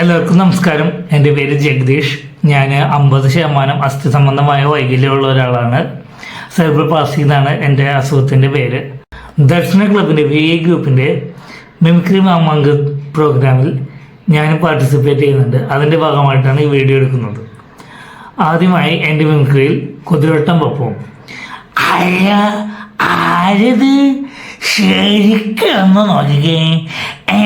എല്ലാവർക്കും നമസ്കാരം. എന്റെ പേര് ജഗദീഷ്. ഞാൻ അമ്പത് ശതമാനം അസ്ഥി സംബന്ധമായ വൈകല്യമുള്ള ഒരാളാണ്. സെർബർ പാസി എന്നാണ് എന്റെ അസുഖത്തിന്റെ പേര്. ദർശന ക്ലബിന്റെ വി എ ഗ്രൂപ്പിന്റെ മിമിക്രി മാമാങ്ക് പ്രോഗ്രാമിൽ ഞാൻ പാർട്ടിസിപ്പേറ്റ് ചെയ്യുന്നുണ്ട്. അതിന്റെ ഭാഗമായിട്ടാണ് ഈ വീഡിയോ എടുക്കുന്നത്. ആദ്യമായി എന്റെ മിമിക്രിയിൽ കുതിരവട്ടം പപ്പവും ആരത്? ശരിക്കും നോക്കിക്കേ ഏ.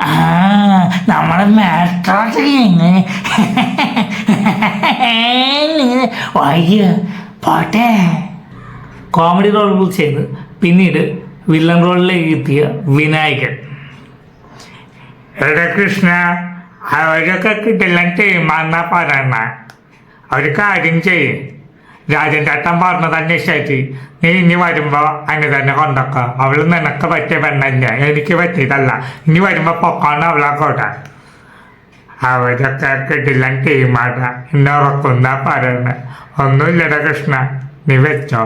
ആ നമ്മുടെ വയ്യ പോട്ടെ. കോമഡി റോളുകൾ ചെയ്ത് പിന്നീട് വില്ലൻ റോളിലേക്ക് എത്തിയ വിനായകൻ. കൃഷ്ണ അവരൊക്കെ കിട്ടില്ലെങ്കിൽ ചെയ്യുമെന്നാ പറയണ. ഒരു കാര്യം ചെയ്യ്. രാജൻ ചേട്ടൻ പറഞ്ഞത് അന്വേഷിച്ചു നീ ഇനി വരുമ്പോ അതിന് തന്നെ കൊണ്ടൊക്കെ. അവൾ നിനക്ക് പറ്റിയ പെണ്ണല്ല? എനിക്ക് പറ്റിയതല്ല. ഇനി വരുമ്പോ പൊക്കാണ് അവളെ കൂടെ അവരൊക്കെ കിട്ടില്ല ടീമാട എന്നെ ഉറക്കുന്ന പറയണ. ഒന്നുമില്ലടാ കൃഷ്ണ നീ വെച്ചോ.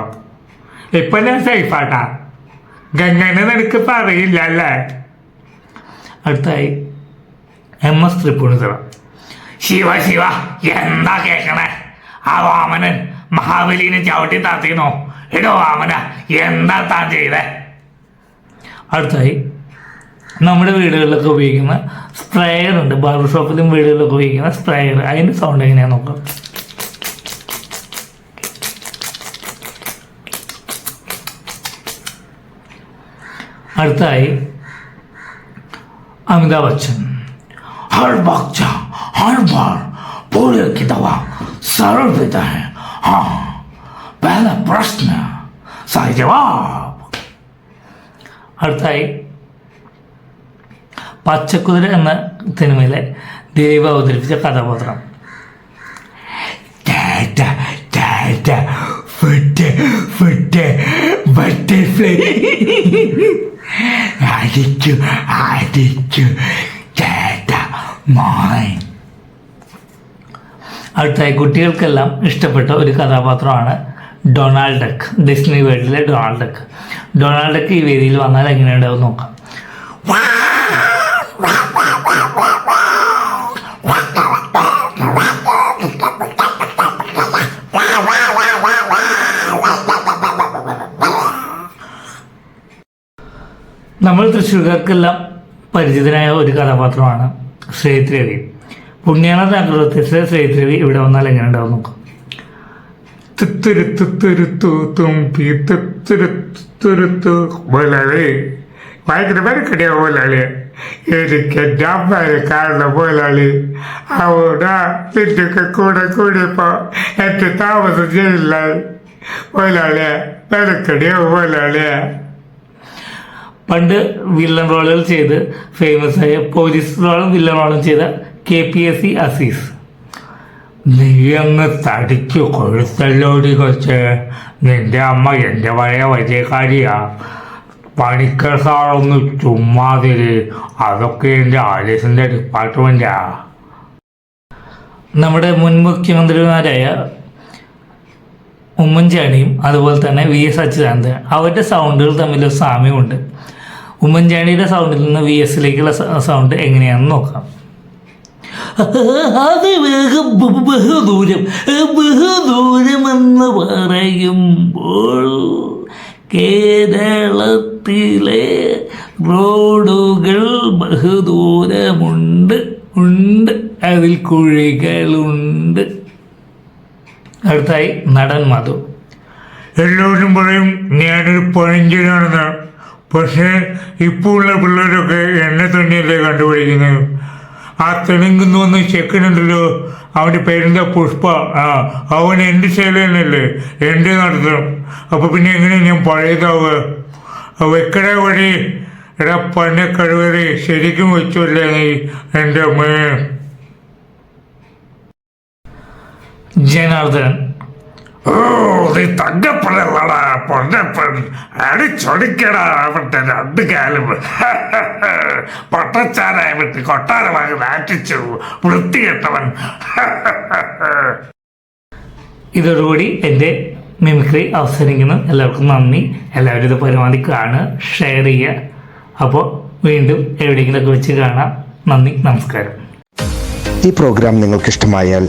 ഇപ്പൊ ഞാൻ സേഫാട്ടാ. ഗംഗനെ നിനക്ക് പറയില്ല അല്ലേ അടുത്തായി എം എസ് ത്രിപുണിതറ ശിവ ശിവ എന്താ കേക്കണേ? ആ വാമനൻ മഹാബലിനെ ചവിട്ടി താത്തിനോ എടോ വാമന എന്താ താൻ ചെയ്തേ? അടുത്തായി നമ്മുടെ വീടുകളിലൊക്കെ ഉപയോഗിക്കുന്ന സ്പ്രേയർ ഉണ്ട് ബാർബർ ഷോപ്പിലും വീടുകളിലൊക്കെ ഉപയോഗിക്കുന്ന സ്പ്രേയർ അതിൻ്റെ സൗണ്ട് എങ്ങനെയാണെന്ന് നോക്കാം അടുത്തായി अमिताभ बच्चन हर बच्चा हर बार पूरे की दवा सरल देता है हाँ पहला प्रश्न सही जवाब അടുത്തായി പച്ചക്കുതിര എന്ന സിനിമയിലെ ദേവ അവതരിപ്പിച്ച കഥാപാത്രം. ബട്ടർഫ്ലൈ. അടിച്ചു അടിച്ചു. മോൻ അടുത്തായി കുട്ടികൾക്കെല്ലാം ഇഷ്ടപ്പെട്ട ഒരു കഥാപാത്രമാണ് ഡൊണാൾഡ് ഡക്ക് ഡിസ്നി വേൾഡിലെ ഡൊണാൾഡ് ഡക്ക് ഡൊണാൾഡ് ഡക്ക് ഈ വേദിയിൽ വന്നാൽ എങ്ങനെയുണ്ടാവും നോക്കാം. നമ്മൾ തൃശ്ശൂർക്കാർക്കെല്ലാം പരിചിതനായ ഒരു കഥാപാത്രമാണ് ശ്രീത്രവി പുണ്യാള അഗ്രഹത്തിലെ ശ്രീത്രവി ഇവിടെ വന്നാൽ എങ്ങനെ ഉണ്ടാവും നോക്കാം. തുത്തുരു തുത്തുരു തുമ്പി തുത്തുരുത്തുരുത്തു തുത്തുരു തൂ മുതലാളി கிடையாது മെനക്കടിയാ മുതലാളി. ஜாப்பாரு എന്റെ അമ്മയെ அவனா வீட்டுக்கு கூட கூடிப்போம் കൂടെ தாமதம் செய்யலாள் താമസം ചെയ്യില്ല கிடையாது മെനക്കടിയാ പണ്ട് വില്ലൻ റോളുകൾ ചെയ്ത് ഫേമസ് ആയ പോലീസ് റോളും വില്ലൻ റോളും ചെയ്ത K P S C Azeez നീ അങ്ങ് തടിച്ചു കൊഴുത്തല്ലോടി കൊച്ച് നിന്റെ അമ്മ എന്റെ പഴയ വജയക്കാരിയാ പണിക്കർ സാറൊന്ന് ചുമ്മാതിര്. അതൊക്കെ എന്റെ ആലീസിന്റെ ഡിപ്പാർട്ട്മെന്റാ നമ്മുടെ മുൻ മുഖ്യമന്ത്രിമാരായ ഉമ്മൻചാണ്ടിയും അതുപോലെ തന്നെ വി എസ് അച്യുതാനന്ദൻ അവരുടെ സൗണ്ടുകൾ തമ്മിലൊരു സാമ്യമുണ്ട്. ഉമ്മൻചാണ്ടിയുടെ സൗണ്ടിൽ നിന്ന് വി എസിലേക്കുള്ള സൗണ്ട് എങ്ങനെയാണെന്ന് നോക്കാം. അത് ബഹുദൂരം ബഹുദൂരം എന്ന് പറയുമ്പോൾ കേരളത്തിലെ റോഡുകൾ ബഹുദൂരമുണ്ട്. ഉണ്ട്. അതിൽ കുഴികളുണ്ട്. അടുത്തായി നടൻ മധു. എല്ലാവരും പറയും ഞാനൊരു പഴഞ്ചനാണെന്ന് പക്ഷേ ഇപ്പോൾ ഉള്ള പിള്ളേരൊക്കെ എന്നെ തന്നെയല്ലേ കണ്ടുപിടിക്കുന്നത്. ആ തെലുങ്കുന്ന് വന്ന് ചെക്കനുണ്ടല്ലോ അവന്റെ പേരെന്താ പുഷ്പ ആ അവൻ എന്റെ ശൈല എന്ത് എന്റെ നടത്തണം? അപ്പോൾ പിന്നെ എങ്ങനെ ഞാൻ പഴയതാവുക വെക്കട വഴി എടാ പന്നെ കഴിവറി ശരിക്കും വെച്ചല്ലേ നീ എന്റെ അമ്മയെ ജനാർദ്ദൻ ഓ നീ തങ്കപ്പഴല്ലടാ പൊന്നപ്പൻ വിട്ട് ഇതോടുകൂടി എന്റെ മിമിക്രി അവസാനിക്കുന്നു. എല്ലാവർക്കും നന്ദി. എല്ലാവരും ഇത് പരമാവധി ഷെയർ ചെയ്യുക. അപ്പോൾ വീണ്ടും എവിടെയെങ്കിലുമൊക്കെ വെച്ച് കാണാം. നന്ദി. നമസ്കാരം. ഈ പ്രോഗ്രാം നിങ്ങൾക്ക് ഇഷ്ടമായാൽ